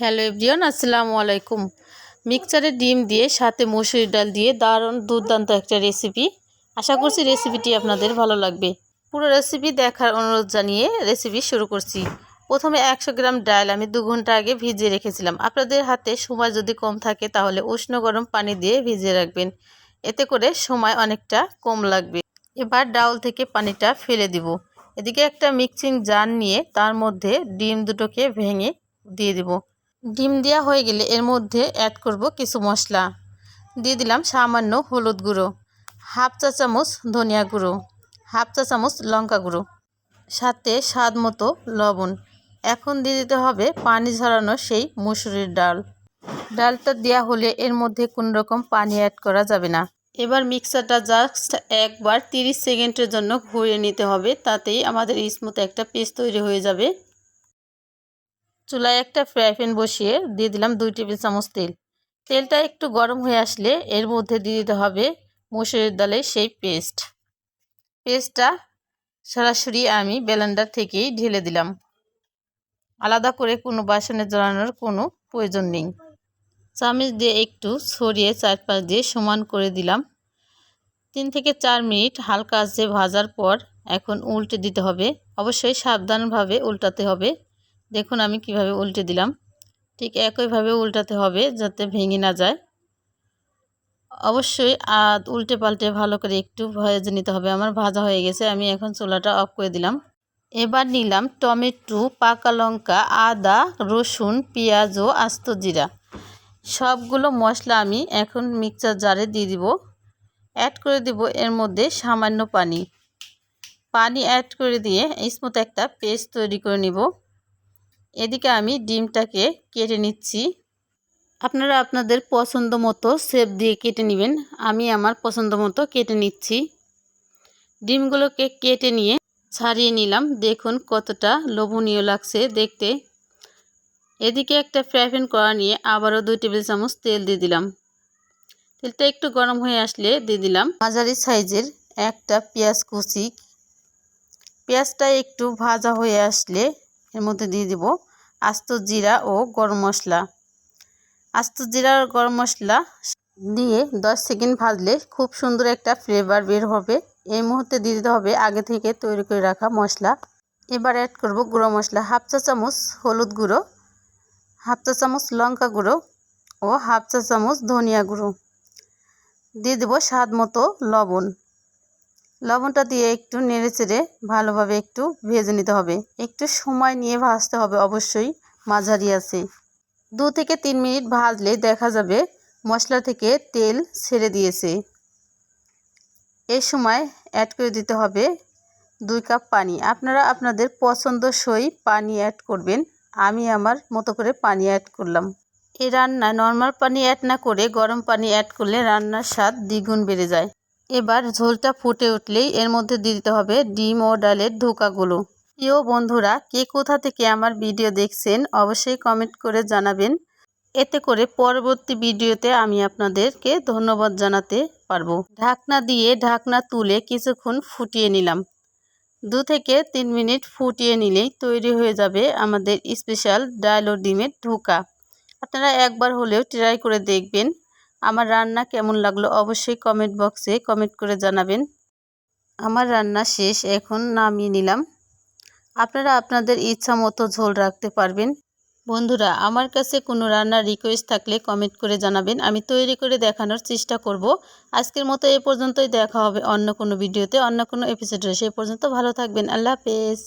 Hello everyone, আসসালামু আলাইকুম। মিক্সচারে ডিম দিয়ে, সাথে মসুরির ডাল দিয়ে দারুণ দুর্দান্ত একটা রেসিপি আশা করছি রেসিপিটি আপনাদের ভালো লাগবে। পুরো রেসিপি দেখার অনুরোধ জানিয়ে রেসিপি শুরু করছি। প্রথমে একশো গ্রাম ডাল আমি দু ঘণ্টা আগে ভিজিয়ে রেখেছিলাম। আপনাদের হাতে সময় যদি কম থাকে তাহলে উষ্ণ গরম পানি দিয়ে ভিজিয়ে রাখবেন। এতে করে সময় অনেকটা কম লাগবে। এবার ডাউল থেকে পানিটা ফেলে দিব। এদিকে একটা মিক্সিং জার নিয়ে তার মধ্যে ডিম দুটোকে ভেঙে দিয়ে দিব। ডিম দেওয়া হয়ে গেলে এর মধ্যে অ্যাড করব কিছু মশলা। দিয়ে দিলাম সামান্য হলুদ গুঁড়ো, হাফ চা চামচ ধনিয়া গুঁড়ো, হাফ চা চামচ লঙ্কা গুঁড়ো, সাথে স্বাদ মতো লবণ। এখন দিয়ে দিতে হবে পানি ঝরানো সেই মুসুরির ডাল। ডালটা দেওয়া হলে এর মধ্যে কোনো রকম পানি অ্যাড করা যাবে না। এবার মিক্সারটা জাস্ট একবার 30 সেকেন্ডের জন্য ঘুরিয়ে নিতে হবে, তাতেই আমাদের স্মুথ একটা পেস্ট তৈরি হয়ে যাবে। চুলায় একটা ফ্রাই প্যান বসিয়ে দিয়ে দিলাম দুই টেবিল চামচ তেল। তেলটা একটু গরম হয়ে আসলে এর মধ্যে দিয়ে দিতে হবে মসুরের ডালের সেই পেস্ট। পেস্টটা সরাসরি আমি ব্লেন্ডার থেকেই ঢেলে দিলাম। আলাদা করে কোনো বাসনে জড়ানোর কোনো প্রয়োজন নেই। চামচ দিয়ে একটু ছড়িয়ে চারপাশ দিয়ে সমান করে দিলাম। তিন থেকে চার মিনিট হালকা আঁচে ভাজার পর এখন উল্টে দিতে হবে। অবশ্যই সাবধানভাবে উল্টাতে হবে। দেখুন আমি কীভাবে উল্টে দিলাম। ঠিক একইভাবে উল্টাতে হবে যাতে ভেঙে না যায়। অবশ্যই আর উল্টে পাল্টে ভালো করে একটু ভেজে নিতে হবে। আমার ভাজা হয়ে গেছে, আমি এখন চুলাটা অফ করে দিলাম। এবার নিলাম টমেটো, পাকা লঙ্কা, আদা, রসুন, পেঁয়াজ ও আস্ত জিরা। সবগুলো মশলা আমি এখন মিক্সচার জারে দিয়ে দিব। অ্যাড করে দিব এর মধ্যে সামান্য পানি। পানি অ্যাড করে দিয়ে স্মুথ একটা পেস্ট তৈরি করে নিব। এদিকে আমি ডিমটাকে কেটে নিচ্ছি। আপনারা আপনাদের পছন্দ মতো সেপ দিয়ে কেটে নেবেন। আমি আমার পছন্দ মতো কেটে নিচ্ছি। ডিমগুলোকে কেটে নিয়ে ছাড়িয়ে নিলাম। দেখুন কতটা লোভনীয় লাগছে দেখতে। এদিকে একটা ফ্রাই প্যান করা নিয়ে আবারও দুই টেবিল চামচ তেল দিয়ে দিলাম। তেলটা একটু গরম হয়ে আসলে দিয়ে দিলাম। মাঝারি সাইজের একটা পেঁয়াজ কুচি। পেঁয়াজটা একটু ভাজা হয়ে আসলে এর মধ্যে দিয়ে দিব। আস্ত জিরা ও গরম মশলা। আস্ত জিরা গরম মশলা দিয়ে দশ সেকেন্ড ভাজলে খুব সুন্দর একটা ফ্লেভার বের হবে। এই মুহূর্তে দিয়ে দিতে হবে আগে থেকে তৈরি করে রাখা মশলা। এবার অ্যাড করব গুঁড়ো মশলা, হাফ চা চামচ হলুদ গুঁড়ো, হাফ চা চামচ লঙ্কা গুঁড়ো ও হাফ চা চামচ ধনিয়া গুঁড়ো। দিয়ে দেবো স্বাদ মতো লবণ। লবণটা দিয়ে একটু নেড়ে চেড়ে ভালোভাবে একটু ভেজে নিতে হবে। একটু সময় নিয়ে ভাজতে হবে অবশ্যই, মাঝারি আছে। দু থেকে তিন মিনিট ভাজলে দেখা যাবে মশলা থেকে তেল ছেড়ে দিয়েছে। এই সময় অ্যাড করে দিতে হবে দুই কাপ পানি। আপনারা আপনাদের পছন্দসই পানি অ্যাড করবেন। আমি আমার মতো করে পানি অ্যাড করলাম। এই রান্নায় নর্মাল পানি অ্যাড না করে গরম পানি অ্যাড করলে রান্নার স্বাদ দ্বিগুণ বেড়ে যায়। এবার ঝোলটা ফুটে উঠলেই এর মধ্যে দিয়ে দিতে হবে ডিম ও ডালের ধোকাগুলো। প্রিয় বন্ধুরা, কে কোথা থেকে আমার ভিডিও দেখছেন অবশ্যই কমেন্ট করে জানাবেন। এতে করে পরবর্তী ভিডিওতে আমি আপনাদেরকে ধন্যবাদ জানাতে পারব। ঢাকনা দিয়ে ঢাকনা তুলে কিছুক্ষণ ফুটিয়ে নিলাম। দু থেকে তিন মিনিট ফুটিয়ে নিলেই তৈরি হয়ে যাবে আমাদের স্পেশাল ডাল ও ডিমের ধোকা। আপনারা একবার হলেও ট্রাই করে দেখবেন। আমার রান্না কেমন লাগল অবশ্যই কমেন্ট বক্সে কমেন্ট করে জানাবেন। আমার রান্না শেষ, এখন নামিয়ে নিলাম। আপনারা আপনাদের ইচ্ছা মতো ঝোল রাখতে পারবেন। বন্ধুরা, আমার কাছে কোনো রান্নার রিকোয়েস্ট থাকলে কমেন্ট করে জানাবেন। আমি তৈরি করে দেখানোর চেষ্টা করব। আজকের মতো এ পর্যন্তই, দেখা হবে অন্য কোনো ভিডিওতে অন্য কোনো এপিসোডে সেই পর্যন্ত ভালো থাকবেন। আল্লাহ হাফেজ।